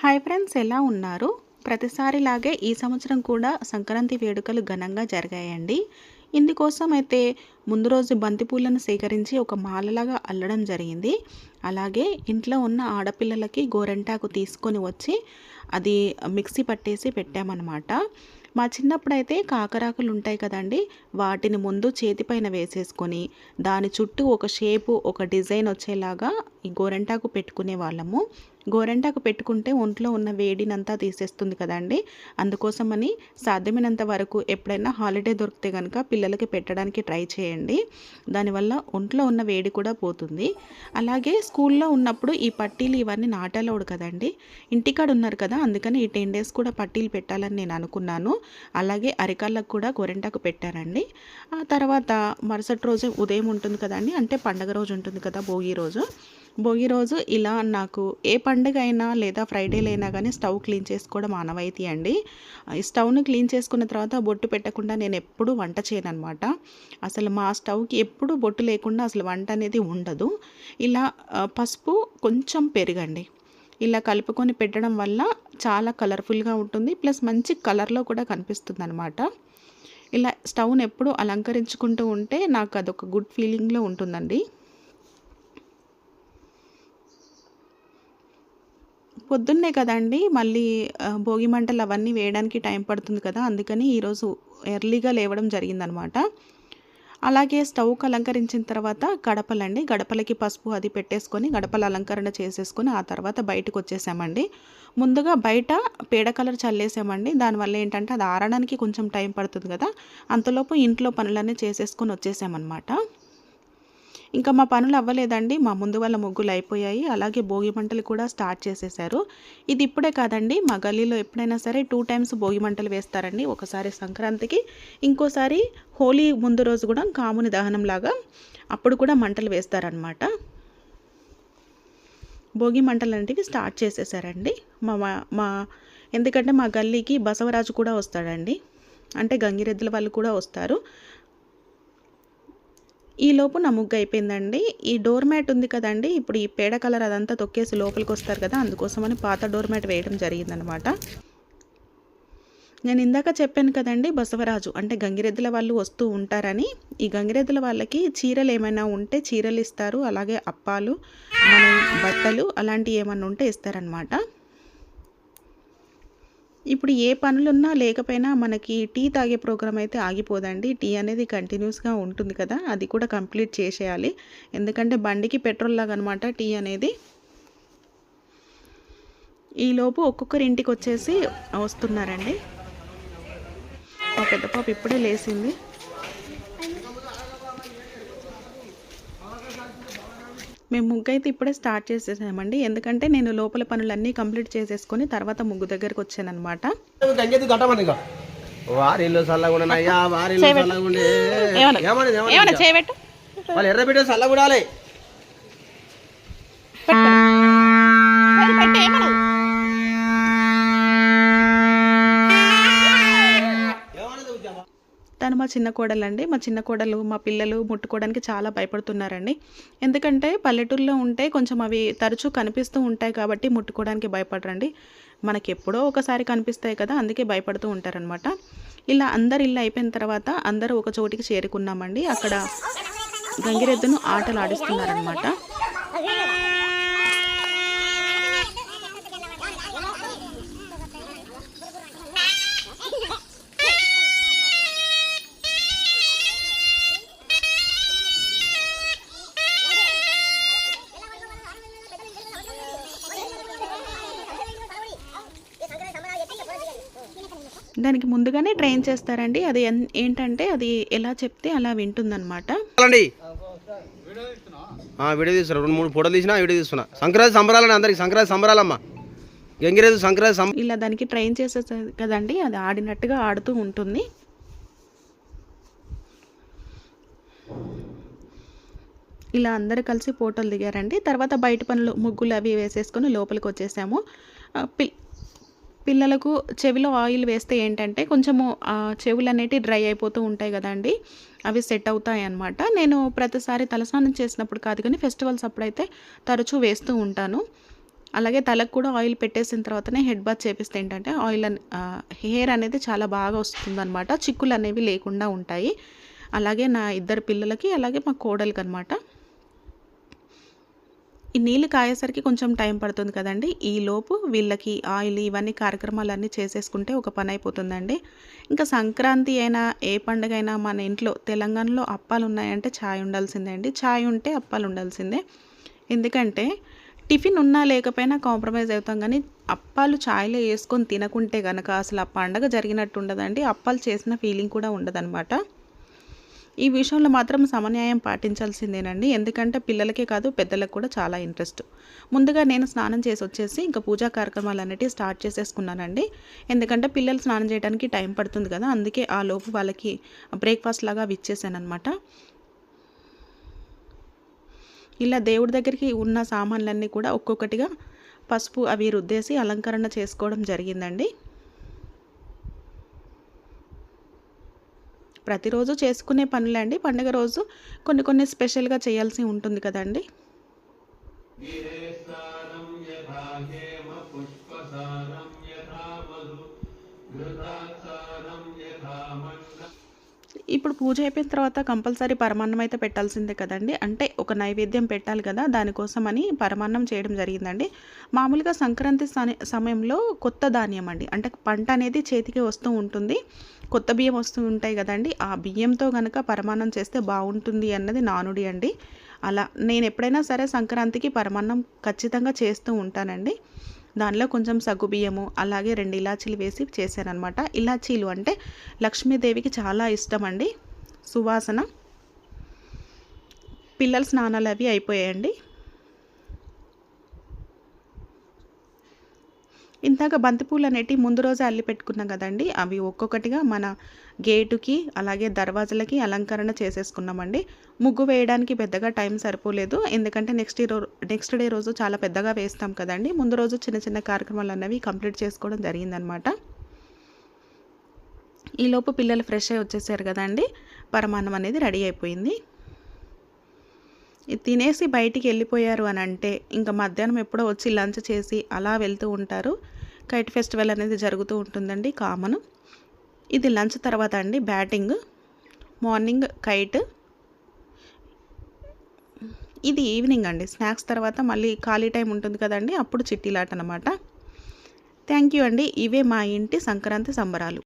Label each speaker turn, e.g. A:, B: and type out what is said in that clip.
A: Hi friends ఎలా ఉన్నారు? ప్రతిసారిలాగే ఈ సంవత్సరం కూడా సంక్రాంతి వేడుకలు ఘనంగా జరిగాయండి. ఇందుకోసం అయితే ముందు రోజు బంతిపూలను సేకరించి ఒక మాలలాగా అల్లడం జరిగింది. అలాగే ఇంట్లో ఉన్న ఆడపిల్లలకి గోరెంటాకు తీసుకొని వచ్చి అది మిక్సీ పట్టేసి పెట్టామన్నమాట. మా చిన్నప్పుడైతే కాకరాకులు ఉంటాయి కదండి వాటిని ముందు చేతిపైన వేసేసుకొని దాని చుట్టూ ఒక షేపు ఒక డిజైన్ వచ్చేలాగా ఈ గోరెంటాకు పెట్టుకునే వాళ్ళము గోరెంటాకు పెట్టుకుంటే ఒంట్లో ఉన్న వేడినంతా తీసేస్తుంది కదండి. అందుకోసమని సాధ్యమైనంత వరకు ఎప్పుడైనా హాలిడే దొరికితే కనుక పిల్లలకి పెట్టడానికి ట్రై చేయండి. దానివల్ల ఒంట్లో ఉన్న వేడి కూడా పోతుంది. అలాగే స్కూల్లో ఉన్నప్పుడు ఈ పట్టీలు ఇవన్నీ నాటలోడు కదండి. ఇంటికాడ ఉన్నారు కదా అందుకని ఈ టెన్ డేస్ కూడా పట్టీలు పెట్టాలని నేను అనుకున్నాను. అలాగే అరికాళ్ళకు కూడా గోరెంటాకు పెట్టారండి ఆ తర్వాత మరుసటి రోజు ఉదయం ఉంటుంది కదండి అంటే పండగ రోజు ఉంటుంది కదా భోగి రోజు. భోగి రోజు ఇలా నాకు ఏ పండుగ అయినా లేదా ఫ్రైడేలైనా కానీ స్టవ్ క్లీన్ చేసుకోవడం ఆనవాయితీ అండి. ఈ స్టవ్ను క్లీన్ చేసుకున్న తర్వాత బొట్టు పెట్టకుండా నేను ఎప్పుడు వంట చేయను అనమాట అసలు మా స్టవ్కి ఎప్పుడు బొట్టు లేకుండా అసలు వంట అనేది ఉండదు. ఇలా పసుపు కొంచెం పెరగండి. ఇలా కలుపుకొని పెట్టడం వల్ల చాలా కలర్ఫుల్గా ఉంటుంది. ప్లస్ మంచి కలర్లో కూడా కనిపిస్తుంది అనమాట ఇలా స్టవ్ని ఎప్పుడు అలంకరించుకుంటూ ఉంటే నాకు అదొక గుడ్ ఫీలింగ్లో ఉంటుందండి. పొద్దున్నే కదండి మళ్ళీ భోగి మంటలు అవన్నీ వేయడానికి టైం పడుతుంది కదా అందుకని ఈరోజు ఎర్లీగా లేవడం జరిగిందనమాట. అలాగే స్టవ్కి అలంకరించిన తర్వాత గడపలండి గడపలకి పసుపు అది పెట్టేసుకొని గడపల అలంకరణ చేసేసుకొని ఆ తర్వాత బయటకు వచ్చేసామండి. ముందుగా బయట పేడ కలర్ చల్లేసామండి దానివల్ల ఏంటంటే అది ఆరడానికి కొంచెం టైం పడుతుంది కదా అంతలోపు ఇంట్లో పనులన్నీ చేసేసుకొని వచ్చేసామన్నమాట ఇంకా మా పనులు అవ్వలేదండి. మా ముందు వాళ్ళ ముగ్గులు అయిపోయాయి. అలాగే భోగి మంటలు కూడా స్టార్ట్ చేసేసారు ఇది ఇప్పుడే కాదండి. మా గల్లీలో ఎప్పుడైనా సరే టూ టైమ్స్ భోగి మంటలు వేస్తారండి. ఒకసారి సంక్రాంతికి ఇంకోసారి హోలీ ముందు రోజు కూడా కాముని దహనంలాగా అప్పుడు కూడా మంటలు వేస్తారనమాట భోగి మంటలు అనేటివి స్టార్ట్ చేసేసారండి మా మా ఎందుకంటే మా గల్లీకి బసవరాజు కూడా వస్తాడండి. అంటే గంగిరెద్దుల వాళ్ళు కూడా వస్తారు. ఈలోపు నా ముగ్గు అయిపోయిందండి. ఈ డోర్ మ్యాట్ ఉంది కదండి ఇప్పుడు ఈ పేడ కలర్ అదంతా తొక్కేసి లోపలికి వస్తారు కదా అందుకోసమని పాత డోర్ మ్యాట్ వేయడం జరిగిందనమాట. నేను ఇందాక చెప్పాను కదండి బసవరాజు అంటే గంగిరెద్దుల వాళ్ళు వస్తూ ఉంటారని. ఈ గంగిరెద్దుల వాళ్ళకి చీరలు ఏమైనా ఉంటే చీరలు ఇస్తారు అలాగే అప్పాలు మన బట్టలు అలాంటివి ఏమైనా ఉంటే ఇస్తారనమాట. ఇప్పుడు ఏ పనులున్నా లేకపోయినా మనకి టీ తాగే ప్రోగ్రామ్ అయితే ఆగిపోదండి. టీ అనేది కంటిన్యూస్గా ఉంటుంది కదా అది కూడా కంప్లీట్ చేసేయాలి. ఎందుకంటే బండికి పెట్రోల్ లాగా అనమాట టీ అనేది. ఈలోపు ఒక్కొక్కరి ఇంటికి వచ్చేసి వస్తున్నారండి. మా పెద్ద పాప ఇప్పుడే లేచింది మేము ముగ్గు అయితే ఇప్పుడే స్టార్ట్ చేసేసామండి. ఎందుకంటే నేను లోపల పనులన్నీ కంప్లీట్ చేసేసుకొని తర్వాత ముగ్గు దగ్గరకు వచ్చానమాట
B: వారిల్లు చల్లగుండనయ్యా వారిల్లు చల్లగుండే
A: ఏమన్నా చేయబెట్టు
B: వాళ్ళు ఎర్ర బిడ్డ
A: మా చిన్న కోడలండి. మా చిన్న కోడలు మా పిల్లలు ముట్టుకోవడానికి చాలా భయపడుతున్నారండి. ఎందుకంటే పల్లెటూరులో ఉంటే కొంచెం అవి తరచూ కనిపిస్తూ ఉంటాయి కాబట్టి ముట్టుకోవడానికి భయపడరండి. మనకి ఎప్పుడో ఒకసారి కనిపిస్తాయి కదా అందుకే భయపడుతూ ఉంటారనమాట ఇలా అందరు ఇల్లు అయిపోయిన తర్వాత అందరూ ఒక చోటికి చేరుకున్నామండి. అక్కడ గంగిరెద్దును ఆటలు ఆడిస్తున్నారనమాట దానికి ముందుగానే ట్రైన్ చేస్తారండి. అది ఏంటంటే అది ఎలా చెప్తే అలా వింటుందన్నమాట.
B: వీడియో తీస్తున్నా. రెండు మూడు ఫోటోలు తీసినా వీడియో తీస్తున్నా. సంక్రాంతి సంబరాలని అందరికి సంక్రాంతి సంబరాలమ్మా. గంగిరేజు సంక్రాంతి సం
A: ఇలా దానికి ట్రైన్ చేసేస్తుంది కదండి. అది ఆడినట్టుగా ఆడుతూ ఉంటుంది. ఇలా అందరు కలిసి ఫోటోలు దిగారండి. తర్వాత బయట పనులు ముగ్గులు అవి వేసేసుకొని లోపలికి వచ్చేసాము. పిల్ పిల్లలకు చెవిలో ఆయిల్ వేస్తే ఏంటంటే కొంచెము చెవులు అనేటివి డ్రై అయిపోతూ ఉంటాయి కదండి. అవి సెట్ అవుతాయి అన్నమాట. నేను ప్రతిసారి తలస్నానం చేసినప్పుడు కాదు కానీ ఫెస్టివల్స్ అప్పుడైతే తరచూ వేస్తూ ఉంటాను. అలాగే తలకు కూడా ఆయిల్ పెట్టేసిన తర్వాతనే హెడ్ బాత్ చేపిస్తే ఏంటంటే ఆయిల్ హెయిర్ అనేది చాలా బాగా వస్తుందన్నమాట. చిక్కులు అనేవి లేకుండా ఉంటాయి. అలాగే నా ఇద్దరు పిల్లలకి అలాగే మా కోడలికి అనమాట ఈ నీళ్ళు కాయేసరికి కొంచెం టైం పడుతుంది కదండి. ఈ లోపు వీళ్ళకి ఆయిల్ ఇవన్నీ కార్యక్రమాలన్నీ చేసేసుకుంటే ఒక పని అయిపోతుందండి. ఇంకా సంక్రాంతి అయినా ఏ పండుగ అయినా మన ఇంట్లో తెలంగాణలో అప్పాలు ఉన్నాయంటే ఛాయ్ ఉండాల్సిందే అండి. ఛాయ్ ఉంటే అప్పాలు ఉండాల్సిందే ఎందుకంటే టిఫిన్ ఉన్నా లేకపోయినా కాంప్రమైజ్ అవుతాం కానీ అప్పాలు ఛాయ్లో వేసుకొని తినకుంటే కనుక అసలు ఆ పండగ జరిగినట్టు ఉండదండి. అప్పాలు చేసిన ఫీలింగ్ కూడా ఉండదన్నమాట. ఈ విషయంలో మాత్రం సమన్యాయం పాటించాల్సిందేనండి. ఎందుకంటే పిల్లలకే కాదు పెద్దలకు కూడా చాలా ఇంట్రెస్ట్. ముందుగా నేను స్నానం చేసి వచ్చేసి ఇంకా పూజా కార్యక్రమాలు అనేటివి స్టార్ట్ చేసేసుకున్నానండి. ఎందుకంటే పిల్లలు స్నానం చేయడానికి టైం పడుతుంది కదా అందుకే ఆ లోపు వాళ్ళకి బ్రేక్ఫాస్ట్ లాగా ఇచ్చేసాను అనమాట ఇలా దేవుడి దగ్గరికి ఉన్న సామాన్లన్నీ కూడా ఒక్కొక్కటిగా పసుపు అవి రుద్దేసి అలంకరణ చేసుకోవడం జరిగిందండి. ప్రతిరోజు చేసుకునే పనులే అండి. పండుగ రోజు కొన్ని కొన్ని స్పెషల్గా చేయాల్సి ఉంటుంది కదండి. ఇప్పుడు పూజ అయిపోయిన తర్వాత కంపల్సరీ పరమాన్నం అయితే పెట్టాల్సిందే కదండి. అంటే ఒక నైవేద్యం పెట్టాలి కదా దానికోసం అని పరమాన్నం చేయడం జరిగిందండి. మామూలుగా సంక్రాంతి సమయంలో కొత్త ధాన్యం అండి. అంటే పంట అనేది చేతికి వస్తూ ఉంటుంది. కొత్త బియ్యం వస్తూ ఉంటాయి కదండి. ఆ బియ్యంతో కనుక పరమాన్నం చేస్తే బాగుంటుంది అన్నది నానుడి అండి. అలా నేను ఎప్పుడైనా సరే సంక్రాంతికి పరమాన్నం ఖచ్చితంగా చేస్తూ ఉంటానండి. దానిలో కొంచెం సగ్గుబియ్యము అలాగే రెండు ఇలాచీలు వేసి చేశానమాట ఇలాచీలు అంటే లక్ష్మీదేవికి చాలా ఇష్టం అండి సువాసన. పిల్లల స్నానాలు అవి అయిపోయాయండి. ఇందాక బంతిపూలు అనేటివి ముందు రోజే అల్లి పెట్టుకున్నాం కదండి. అవి ఒక్కొక్కటిగా మన గేటుకి అలాగే దర్వాజలకి అలంకరణ చేసేసుకున్నామండి. ముగ్గు వేయడానికి పెద్దగా టైం సరిపోలేదు. ఎందుకంటే నెక్స్ట్ రో నెక్స్ట్ డే రోజు చాలా పెద్దగా వేస్తాం కదండి. ముందు రోజు చిన్న చిన్న కార్యక్రమాలు అనేవి కంప్లీట్ చేసుకోవడం జరిగిందనమాట. ఈలోపు పిల్లలు ఫ్రెష్ అయి వచ్చేసారు కదండి. పరమాన్నం అనేది రెడీ అయిపోయింది. తినేసి బయటికి వెళ్ళిపోయారు అని అంటే ఇంకా మధ్యాహ్నం ఎప్పుడో వచ్చి లంచ్ చేసి అలా వెళ్తూ ఉంటారు. కైట్ ఫెస్టివల్ అనేది జరుగుతూ ఉంటుందండి కామన్. ఇది లంచ్ తర్వాత అండి బ్యాటింగ్ మార్నింగ్ కైట్. ఇది ఈవినింగ్ అండి స్నాక్స్ తర్వాత మళ్ళీ ఖాళీ టైం ఉంటుంది కదండి అప్పుడు చిట్టీలాట అనమాట థ్యాంక్ యూ అండి ఇవే మా ఇంటి సంక్రాంతి సంబరాలు.